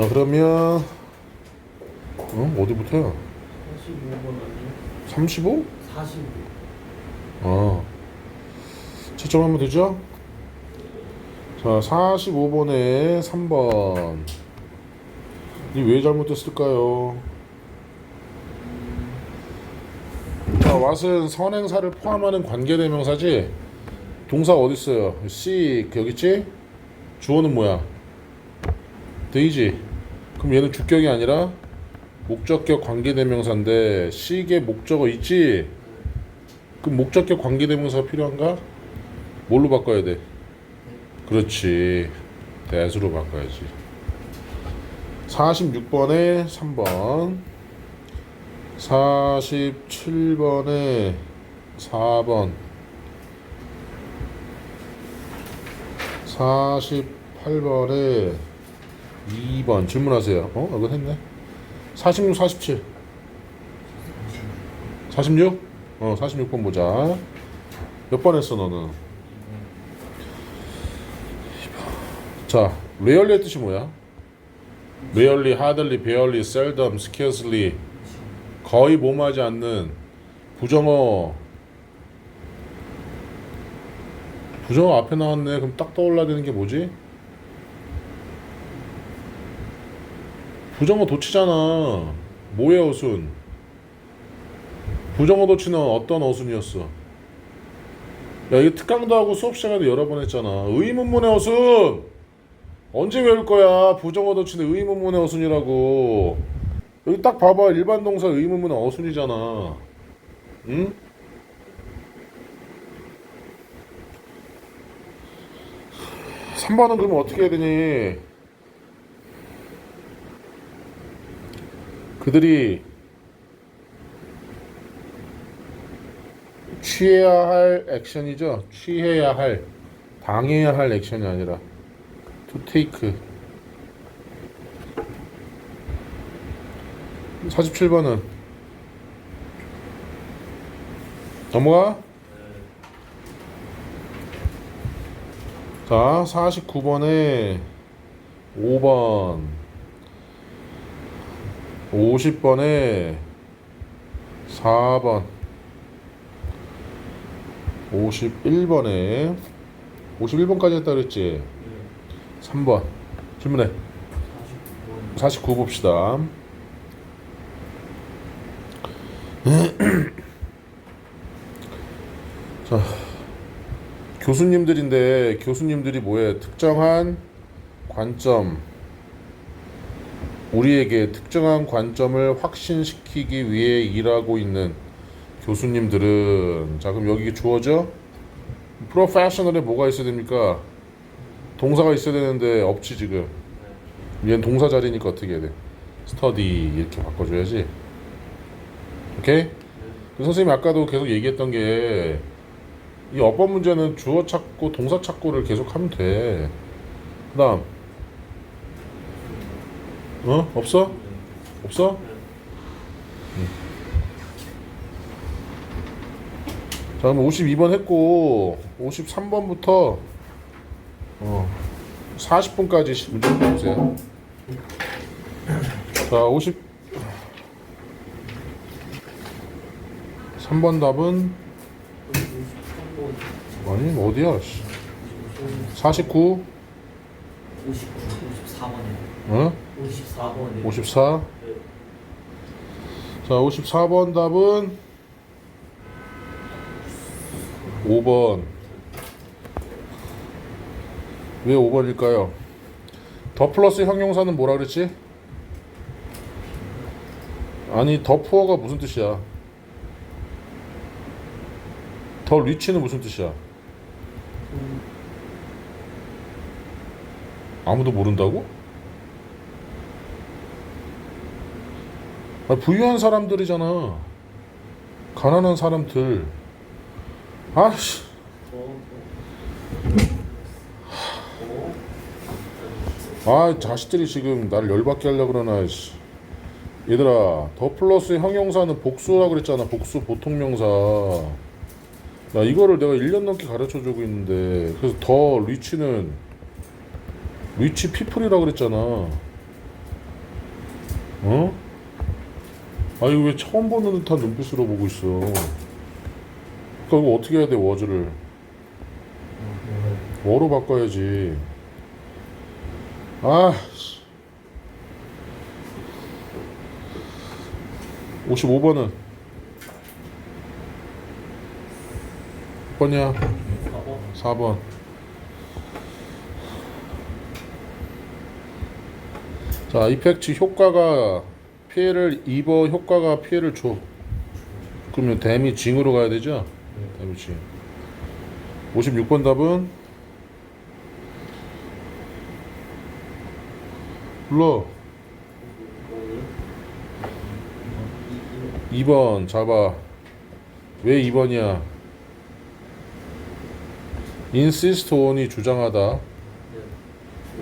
자 그러면 어? 어디부터야? 45번 아니에요? 35? 45. 어. 채점하면 되죠? 자, 45번에 3번. 이 왜 잘못됐을까요? 자, 왓은 선행사를 포함하는 관계대명사지? 동사 어디 있어요? C 여기 있지? 주어는 뭐야? 데이지. 그럼 얘는 주격이 아니라 목적격 관계대명사인데 C의 목적어 있지? 그럼 목적격 관계대명사가 필요한가? 뭘로 바꿔야 돼? 그렇지. 대수로 바꿔야지. 46번에 3번. 47번에 4번. 48번에 2번. 질문하세요. 어? 이건 했네. 46, 47. 46? 어, 46번 보자. 몇 번 했어, 너는? 자, rarely의 뜻이 뭐야? rarely, hardly, barely, seldom, scarcely 거의 몸하지 않는 부정어 부정어 앞에 나왔네. 그럼 딱 떠올라야 되는 게 뭐지? 부정어 도치잖아. 뭐의 어순? 부정어 도치는 어떤 어순이었어? 야, 이거 특강도 하고 수업 시간에도 여러 번 했잖아. 의문문의 어순! 언제 외울 거야? 부정어 도치는 의문문의 어순이라고. 여기 딱 봐봐. 일반 동사 의문문의 어순이잖아. 응? 삼번은 그러면 어떻게 해야 되니? 그들이 취해야 할 액션이죠. 취해야 할, 당해야 할 액션이 아니라 to take. 47번은 넘어가. 자, 49번에 5번, 50번에 4번. 51번에 51번까지 했다 그랬지? 3번 질문해 49번. 49 봅시다 자 교수님들인데 교수님들이 뭐해 특정한 관점 우리에게 특정한 관점을 확신시키기 위해 일하고 있는 교수님들은 자 그럼 여기 주어져 프로페셔널에 뭐가 있어야 됩니까? 동사가 있어야 되는데 없지 지금 얘는 동사 자리니까 어떻게 해야 돼? 스터디 이렇게 바꿔줘야지 오케이? 그 선생님이 아까도 계속 얘기했던 게 이 어법 문제는 주어 찾고 동사 찾고를 계속 하면 돼. 그 다음 어? 없어? 없어? 자 그럼 52번 했고 53번부터 어 40분까지 문제 풀어보세요 자 50 3번 답은 53번. 아니 어디야 씨. 49 59, 54번에. 어? 54번에. 54자 54번 답은 5번 왜 5번일까요? 더 플러스 형용사는 뭐라 그랬지? 아니 더 푸어가 무슨 뜻이야? 더 리치는 무슨 뜻이야? 아무도 모른다고? 부유한 사람들이잖아. 가난한 사람들. 아씨, 아 자식들이 지금 나를 열받게 하려고 그러나. 씨. 얘들아, 더 플러스 형용사는 복수라 그랬잖아. 복수 보통 명사. 나 이거를 내가 1년 넘게 가르쳐 주고 있는데 그래서 더 리치는 리치 피플이라 그랬잖아. 어? 아 이거 왜 처음 보는 듯한 눈빛으로 보고 있어? 이거 어떻게 해야 돼 워즈를? 뭐로 바꿔야지? 아, 씨. 55번은 몇 번이야? 4번 4번. 자, 이펙트 효과가 피해를 입어 효과가 피해를 줘. 그러면 데미 징으로 가야 되죠? 데미 징. 56번 답은 불러. 2번 잡아. 왜 2번이야? insist on이 주장하다.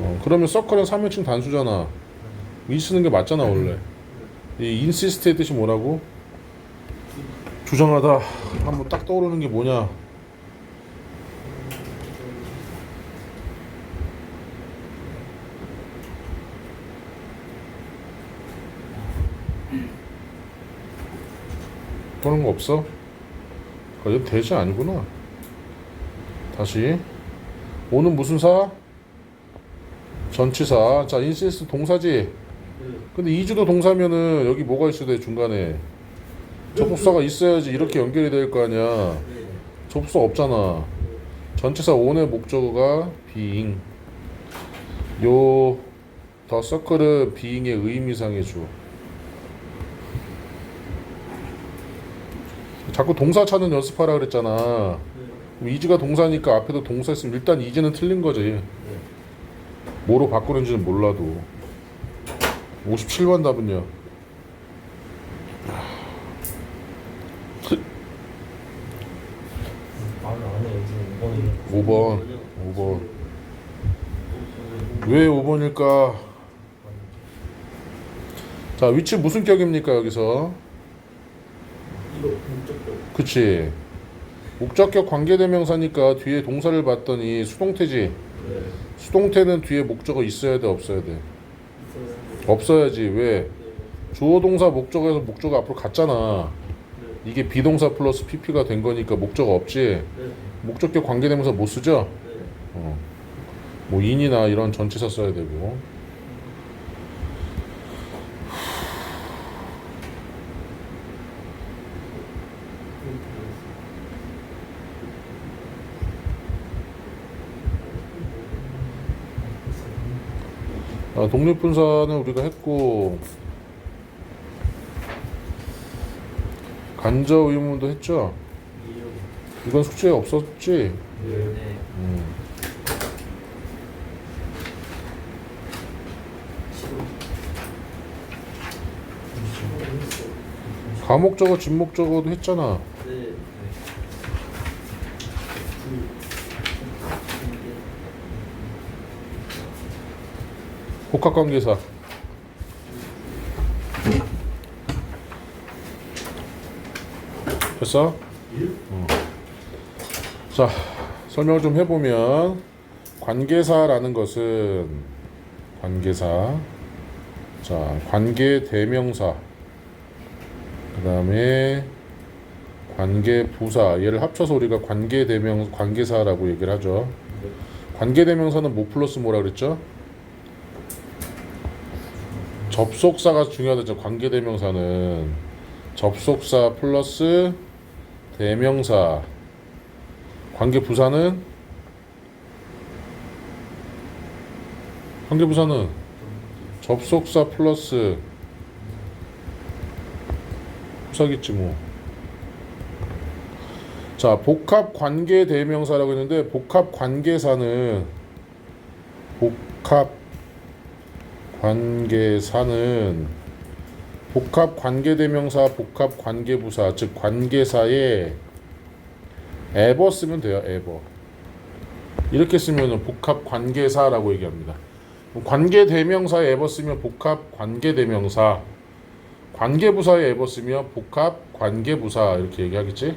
어, 그러면 서클은 3인칭 단수잖아. 이 쓰는 게 맞잖아 원래. 이 insist의 뜻이 뭐라고? 주장하다. 한번 딱 떠오르는 게 뭐냐? 떠오르는 거 없어? 아, 이거 대시 아니구나. 다시. 오는 무슨 사? 전치사. 자, insist 동사지. 근데 이주도 동사면은 여기 뭐가 있어야 돼 중간에? 접속사가 있어야지 이렇게 연결이 될 거 아니야. 접속사 없잖아. 전치사 on의 목적어가 being. 요더 서클은 의미상의 주. 자꾸 동사 찾는 연습하라 그랬잖아. 이주가 동사니까 앞에도 동사 있으면 일단 이제는 틀린 거지. 뭐로 바꾸는지는 몰라도 57번 답은요. 말을 안 해 요즘 5번이 5번. 5번. 왜 5번일까? 자, 위치 무슨 격입니까, 여기서? 그치. 목적격 관계대명사니까 뒤에 동사를 봤더니 수동태지. 네 수동태는 뒤에 목적어 있어야 돼, 없어야 돼? 없어야지. 왜? 네 주어 동사 목적어에서 목적어 앞으로 갔잖아. 네 이게 비동사 플러스 pp가 된 거니까 목적어 없지. 네 목적격 관계대명사 못 쓰죠? 네 어. 뭐 인이나 이런 전치사 써야 되고 아, 독립분사는 우리가 했고 간접 의문도 했죠? 이건 숙제에 없었지? 네. 음. 과목적어 진목적어도 했잖아 네. 복합관계사 됐어? 어. 자 설명을 좀 해보면 관계사라는 것은 관계사 자 관계 대명사 그 다음에 관계 부사 얘를 합쳐서 우리가 관계 대명 관계사라고 얘기를 하죠 관계 대명사는 뭐 플러스 뭐라 그랬죠? 접속사가 중요하죠. 관계 대명사는 접속사 플러스 대명사. 관계 부사는 관계 부사는 접속사 플러스 부사겠지 뭐. 자, 복합 관계 대명사라고 했는데 복합 관계사는 복합 관계사는 복합 관계대명사, 복합 관계부사, 즉 관계사에 에버 쓰면 돼요. 에버. 이렇게 쓰면은 복합 관계사라고 얘기합니다. 관계대명사에 에버 쓰면 복합 관계대명사, 관계부사에 에버 쓰면 복합 관계부사 이렇게 얘기하겠지?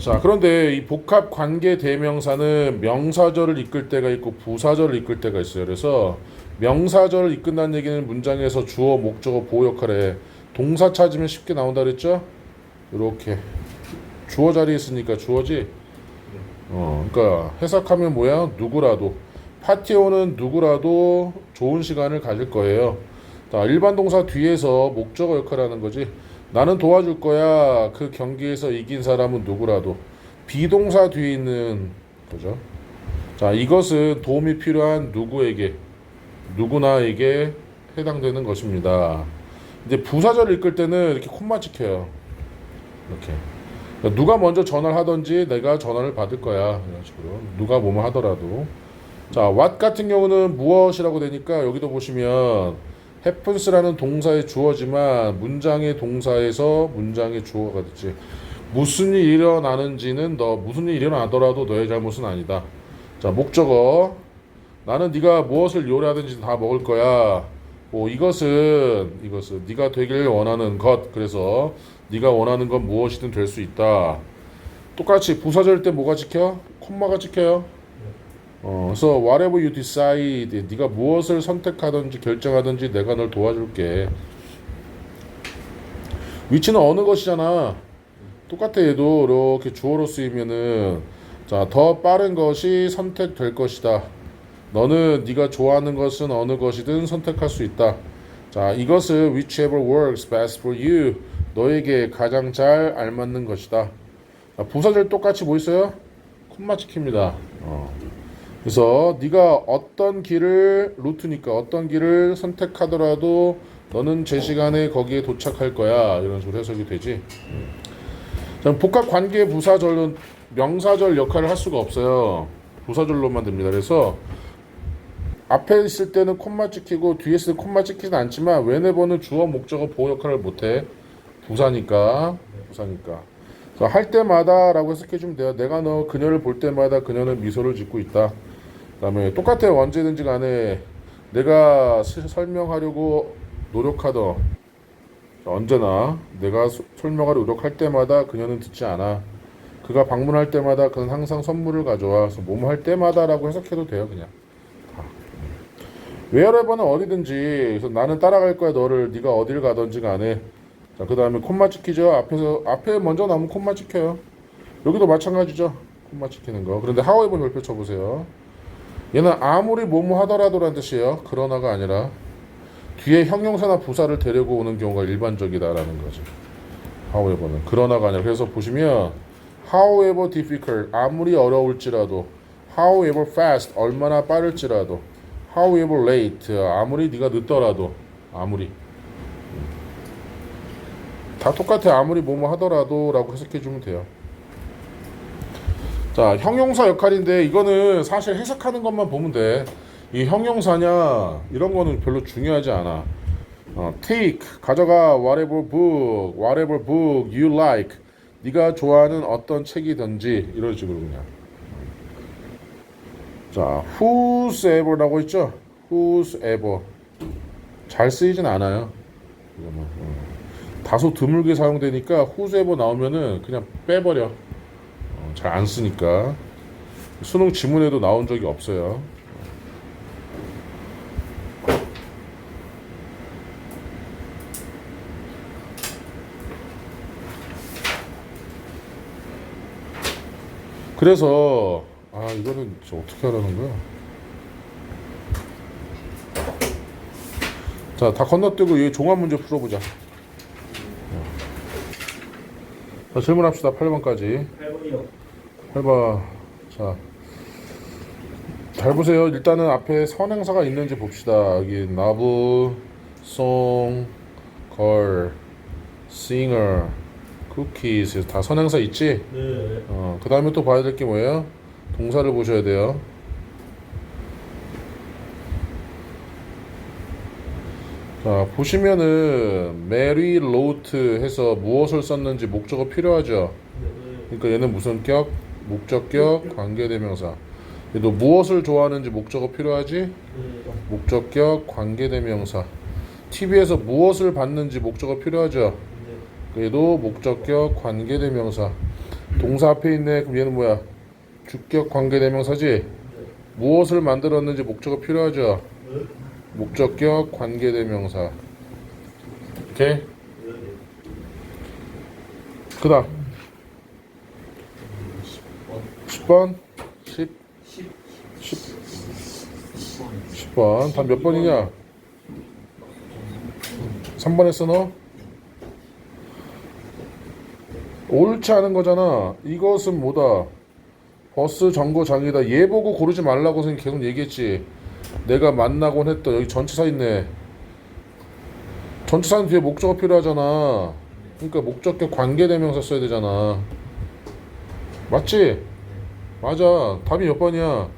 자, 그런데 이 복합 관계 대명사는 명사절을 이끌 때가 있고 부사절을 이끌 때가 있어요. 그래서 명사절을 이끈다는 얘기는 문장에서 주어, 목적어, 보호 역할에 동사 찾으면 쉽게 나온다 그랬죠? 이렇게 주어 자리에 있으니까 주어지. 어, 그러니까 해석하면 뭐야? 누구라도 파티에 오는 누구라도 좋은 시간을 가질 거예요. 자, 일반 동사 뒤에서 목적어 역할을 하는 거지. 나는 도와줄 거야. 그 경기에서 이긴 사람은 누구라도 비동사 뒤에 있는 거죠. 자, 이것은 도움이 필요한 누구에게 누구나에게 해당되는 것입니다. 이제 부사절을 이끌 때는 이렇게 콤마 찍혀요. 이렇게 그러니까 누가 먼저 전화를 하든지 내가 전화를 받을 거야. 이런 식으로 누가 뭐뭐 하더라도 자, what 같은 경우는 무엇이라고 되니까 여기도 보시면 happens라는 동사의 주어지만 문장의 동사에서 문장의 주어가 됐지. 무슨 일이 일어나는지는 너 무슨 일이 일어나더라도 너의 잘못은 아니다. 자, 목적어. 나는 네가 무엇을 요리하든지 다 먹을 거야. 뭐 이것은 이것은 네가 되길 원하는 것. 그래서 네가 원하는 건 무엇이든 될 수 있다. 똑같이 부사절 때 뭐가 찍혀? 콤마가 찍혀요. 어, 그래서 whatever you decide, 네가 무엇을 선택하든지 결정하든지 내가 널 도와줄게. 위치는 어느 것이잖아. 똑같아 얘도 이렇게 주어로 쓰이면은 자, 더 빠른 것이 선택될 것이다. 너는 네가 좋아하는 것은 어느 것이든 선택할 수 있다. 자, 이것은 whichever works best for you. 너에게 가장 잘 알맞는 것이다. 자, 부사절 똑같이 뭐 있어요? 콤마 찍힙니다. 어. 그래서 네가 어떤 길을 루트니까 어떤 길을 선택하더라도 너는 제 시간에 거기에 도착할 거야 이런 식으로 해석이 되지. 자, 복합 관계 부사절은 명사절 역할을 할 수가 없어요. 부사절로만 됩니다. 그래서 앞에 있을 때는 콤마 찍히고 뒤에 있을 때 콤마 찍히진 않지만 웨네버는 주어 목적어 보호 역할을 못해. 부사니까 부사니까. 할 때마다라고 해석해 주면 돼요. 내가 너 그녀를 볼 때마다 그녀는 미소를 짓고 있다. 그다음에 똑같아요. 언제든지 간에 내가 스- 설명하려고 노력하던 언제나 내가 소- 설명하려 노력할 때마다 그녀는 듣지 않아. 그가 방문할 때마다 그는 항상 선물을 가져와. 그래서 뭐뭐 할 때마다라고 해석해도 돼요, 그냥. 다. 웨어레버는 어디든지 그래서 나는 따라갈 거야 너를 네가 어딜 가든지 간에 자 그 다음에 콤마 찍히죠 앞에서 앞에 먼저 나오면 콤마 찍혀요 여기도 마찬가지죠 콤마 찍히는 거 그런데 하워이버 별표 쳐보세요 얘는 아무리 뭐뭐 하더라도라는 뜻이에요. 그러나가 아니라 뒤에 형용사나 부사를 데리고 오는 경우가 일반적이다라는 거죠 however는. 그러나가 아니라 그래서 보시면 however difficult 아무리 어려울지라도 however fast 얼마나 빠를지라도 however late 아무리 네가 늦더라도 아무리. 다 똑같아. 아무리 뭐뭐 하더라도라고 해석해 주면 돼요 자 형용사 역할인데 이거는 사실 해석하는 것만 보면 돼 이 형용사냐 이런 거는 별로 중요하지 않아. 어, take 가져가 whatever book whatever book you like. 네가 좋아하는 어떤 책이든지 이런 식으로 그냥. 자 whosoever라고 있죠? whosoever 잘 쓰이진 않아요. 어. 다소 드물게 사용되니까 whosoever 나오면은 그냥 빼버려. 어, 잘 안 쓰니까 수능 지문에도 나온 적이 없어요 그래서 아 이거는 저 어떻게 하라는 거야? 자, 다 건너뛰고 이 종합 문제 풀어보자. 자, 질문합시다. 8번까지. 8번이요. 8번. 자, 잘 보세요. 일단은 앞에 선행사가 있는지 봅시다. 여기 나부, 송, 걸, singer, cookies 다 선행사 있지? 네. 어, 그 다음에 또 봐야 될 게 뭐예요? 동사를 보셔야 돼요. 자, 보시면은 메리 로트 해서 무엇을 썼는지 목적어 필요하죠. 네. 그러니까 얘는 무슨 격? 목적격, 관계대명사. 얘도 무엇을 좋아하는지 목적어 필요하지? 네. 목적격, 관계대명사. TV에서 무엇을 봤는지 목적어 필요하죠. 네. 얘도 목적격, 관계대명사. 동사 앞에 있네. 그럼 얘는 뭐야? 주격 관계대명사지. 무엇을 만들었는지 목적어 필요하죠. 네. 목적격 관계대명사. 오케이. 네. 그다음 10 번 10 10 10 10번 다몇 번이냐? 3번 했어 너? 옳지 않은 거잖아. 이것은 뭐다? 버스 정거장이다. 얘 보고 고르지 말라고 선생님 계속 얘기했지. 내가 만나곤 했던 여기 전치사 있네. 전치사는 뒤에 목적어 필요하잖아. 그러니까 목적격 관계대명사 써야 되잖아. 맞지? 맞아. 답이 몇 번이야?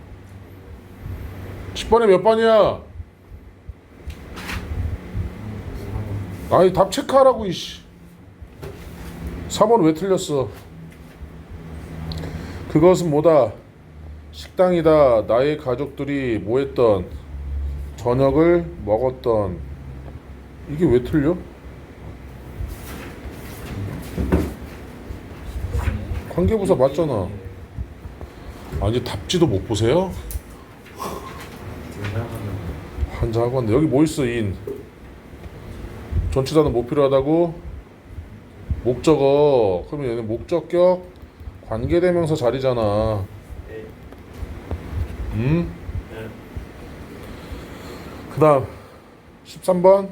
10번에 몇 번이야? 아니 답 체크하라고 이씨 3번 왜 틀렸어 그것은 뭐다 식당이다 나의 가족들이 뭐 했던 저녁을 먹었던 이게 왜 틀려? 관계부사 맞잖아 아니 답지도 못 보세요? 환자하고 왔네 여기 뭐 있어 인 전치사는 뭐 필요하다고? 목적어 그러면 얘는 목적격 관계대명사 자리잖아 네. 음? 네. 그 다음 13번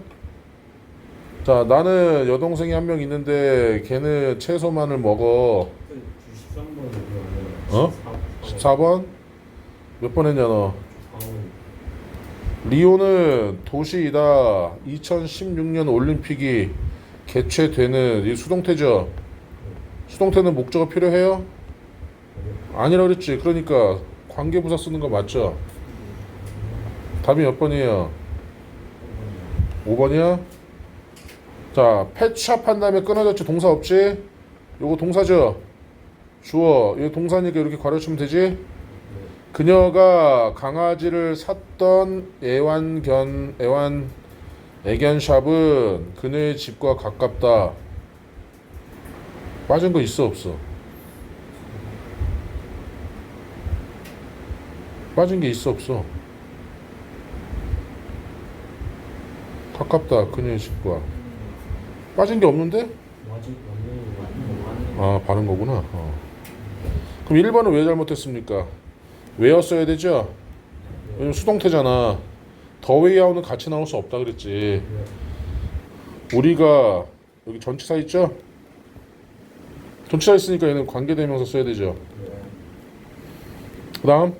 자 나는 여동생이 한 명 있는데 걔는 채소만을 먹어 93번은 어? 14번 몇 번 했냐 너 아, 리오는 도시이다 2016년 올림픽이 개최되는 이 수동태죠 수동태는 목적어 필요해요? 아니라 그랬지 그러니까 관계부사 쓰는 거 맞죠? 답이 몇 번이에요? 5번이야? 자 펫샵 한 다음에 끊어졌지 동사 없지? 요거 동사죠? 주어 이거 동사니까 이렇게 가르치면 되지? 그녀가 강아지를 샀던 애완견 애완 애견샵은 그녀의 집과 가깝다. 빠진 거 있어 없어? 빠진 게 있어 없어? 가깝다 그녀의 집과 빠진 게 없는데? 아 바른 거구나. 어. 그럼 1번은 왜 잘못했습니까? 왜였어야 되죠? 왜냐면 수동태잖아. 더 웨이아웃은 같이 나올 수 없다 그랬지. 우리가 여기 전치사 있죠? 전치사 있으니까 얘는 관계대명사 써야 되죠. 그 다음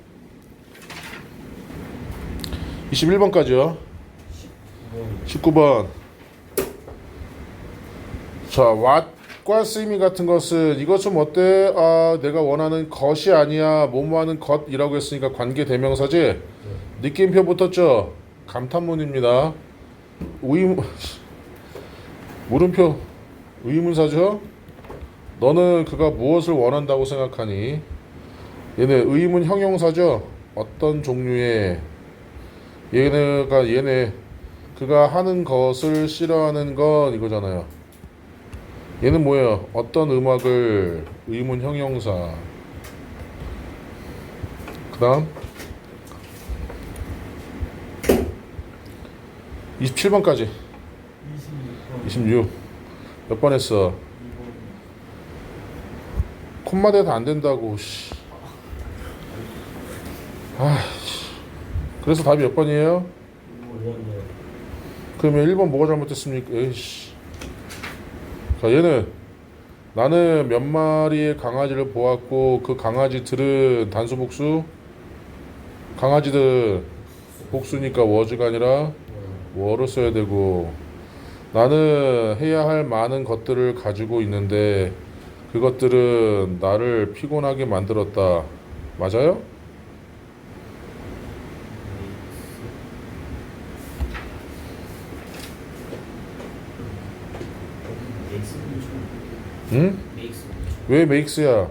21번까지요. 19번 자 what 과 쓰임이 같은 것은 이것 좀 어때? 아 내가 원하는 것이 아니야 뭐뭐하는 것이라고 했으니까 관계 대명사지 느낌표 붙었죠? 감탄문입니다 의문 물음표 의문사죠? 너는 그가 무엇을 원한다고 생각하니? 얘네 의문 형용사죠? 어떤 종류의 얘네가 얘네 그가 하는 것을 싫어하는 건 이거잖아요. 얘는 뭐예요? 어떤 음악을 의문 형용사. 그다음 27번까지 26번 26. 몇 번 했어? 2번 콤마 대도 안 된다고. 씨. 아, 씨. 그래서 답이 몇 번이에요? 5번이요 그러면 1번 뭐가 잘못됐습니까? 에이씨. 자, 얘는 나는 몇 마리의 강아지를 보았고 그 강아지들은 단수 복수? 강아지들 복수니까 워즈가 아니라 워를 써야 되고 나는 해야 할 많은 것들을 가지고 있는데 그것들은 나를 피곤하게 만들었다. 맞아요? 메이스는 좀 응? 메이스 왜 makes야?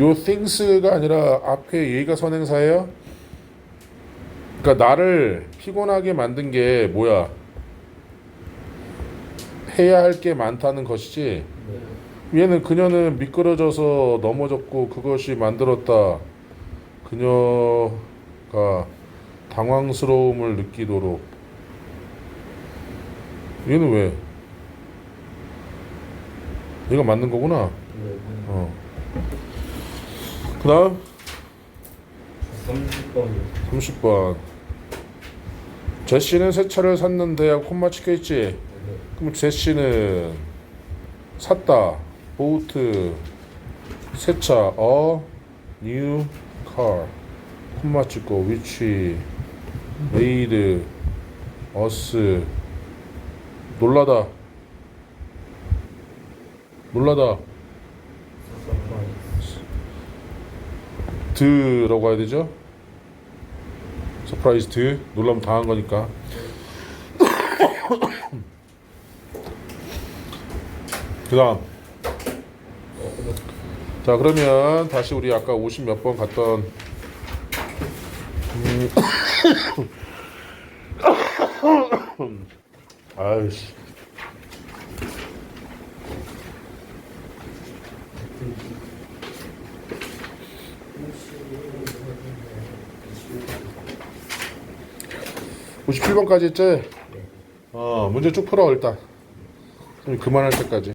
요 things가 아니라 앞에 얘가 선행사예요? 그러니까 나를 피곤하게 만든 게 뭐야? 해야 할 게 많다는 것이지. 네. 얘는 그녀는 미끄러져서 넘어졌고 그것이 만들었다. 그녀가 당황스러움을 느끼도록. 얘는 왜? 얘가 맞는 거구나. 네. 어. 그다음 30번 30번. 제시는 새 차를 샀는데 콤마 찍혀 있지. 네. 그럼 제시는 샀다. 보트 새 차 어 new car 콤마 찍고 which made us 놀라다 놀라다. 드라고 해야 되죠? 서프라이즈 드. 놀라면 당한 거니까. 그 다음. 자 그러면 다시 우리 아까 50 몇 번 갔던 음. 아이씨 오 57번까지 했지? 어 문제 쭉 풀어 일단 좀 그만할 때까지